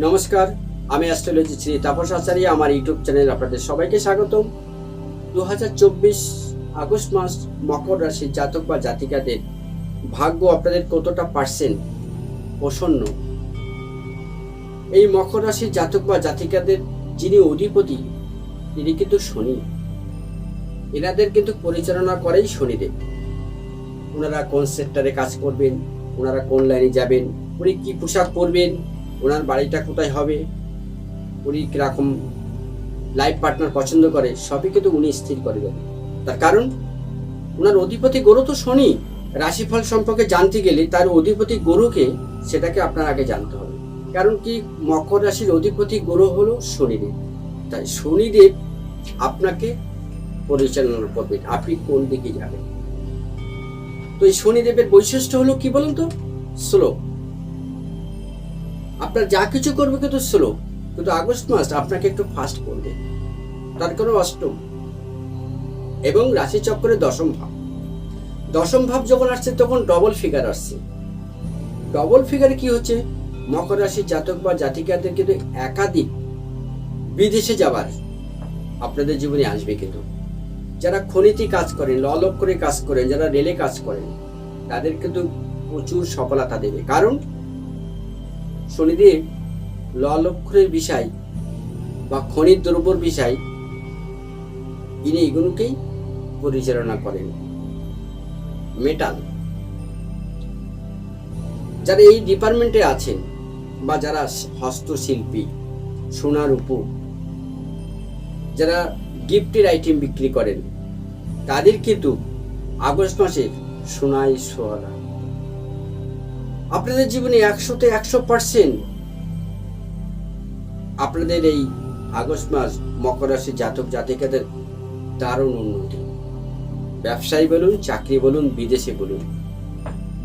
নমস্কার, আমি অ্যাস্ট্রোলজি শ্রী তাপস আচার্য, আমার ইউটিউব চ্যানেল আপনাদের সবাইকে স্বাগতম। দু আগস্ট মাস, মকর রাশির জাতক বা জাতিকাদের ভাগ্য আপনাদের কতটা পার্সেন্ট প্রসন্ন? এই মকর রাশির জাতক বা জাতিকাদের যিনি অধিপতি, তিনি কিন্তু শনি। এনাদের কিন্তু পরিচালনা করেই শনিদেব। ওনারা কোন সেক্টরে কাজ করবেন, ওনারা কোন লাইনে যাবেন, উনি কি পোশাক পরবেন ওনার বাড়িটা কোথায় হবে, উনি কীরকম লাইফ পার্টনার পছন্দ করে, সবই কিন্তু উনি স্থির করে দেন তার কারণ, ওনার অধিপতি গরু তো শনি, রাশিফল সম্পর্কে জানতে গেলে তার অধিপতি গরুকে সেটাকে আপনার আগে জানতে হবে। কারণ কি, মকর রাশির অধিপতি গ্রহ হলো শনিদেব। তাই শনিদেব আপনাকে পরিচালনা করবেন আপনি কোন দিকে যাবেন? তো এই শনিদেবের বৈশিষ্ট্য হলো কি বলুন তো? স্লো আপনার যা কিছু করবে কিন্তু স্লো কিন্তু আগস্ট মাস আপনাকে একটু ফাস্ট করবে। তার কারণ অষ্টম। এবং রাশিচক্রের দশম ভাব। দশম ভাব যখন আসছে, তখন ডবল ফিগার আসছে। ডবল ফিগারে কি হচ্ছে? মকর রাশির জাতক বা জাতিকাদের কিন্তু একাধিক বিদেশে যাবার আপনাদের জীবনে আসবে কিন্তু। যারা খনিতে কাজ করেন ললক করে কাজ করেন, যারা রেলে কাজ করেন, তাদের কিন্তু প্রচুর সফলতা দেবে। কারণ শনিদেব ললক্ষরের বিষয় বা খনিজ দ্রব্যর বিষয় ইনি এগুলোকেই পরিচালনা করেন। মেটাল। যারা এই ডিপার্টমেন্টে আছেন বা যারা হস্তশিল্পী, সোনার উপর, যারা গিফটের আইটেম বিক্রি করেন, তাদের কিন্তু আগস্ট মাসে সোনাই সোহারা আপনাদের জীবনে একশোতে একশো পার্সেন্ট আপনাদের এই আগস্ট মাস মকর রাশির জাতক জাতিকাদের দারুণ উন্নতি। ব্যবসায়ী বলুন, চাকরি বলুন, বিদেশে বলুন,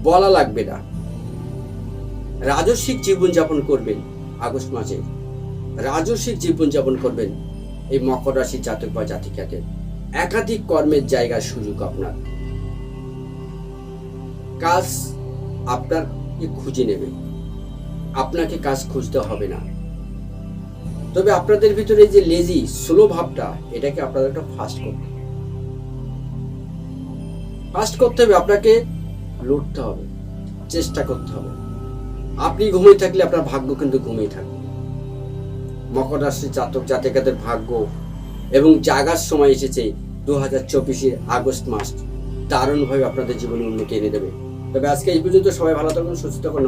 বলা লাগবে না। রাজস্বিক জীবনযাপন করবেন আগস্ট মাসে। রাজস্বিক জীবনযাপন করবেন এই মকর রাশির জাতক বা জাতিকাদের। একাধিক কর্মের জায়গার সুযোগ আপনার। কাজ আপনাকে খুঁজে নেবে। আপনাকে কাজ খুঁজতে হবে না। তবে আপনাদের ভিতরে যে লেজি স্লো ভাবটা, এটাকে আপনাদের একটা ফাস্ট করতে ফাস্ট করতে হবে, আপনাকে লড়তে হবে, চেষ্টা করতে হবে। আপনি ঘুমিয়ে থাকলে আপনার ভাগ্য কিন্তু ঘুমিয়ে থাকবে। মকর রাশির জাতক জাতিকাদের ভাগ্য এবং জাগার সময় এসেছে দু হাজার চব্বিশের আগস্ট মাস, দারুণভাবে আপনাদের জীবনে উন্নতি এনে দেবে। তবে আজকে এই পর্যন্ত সবাই ভালো থাকুন সুস্থ থাকুন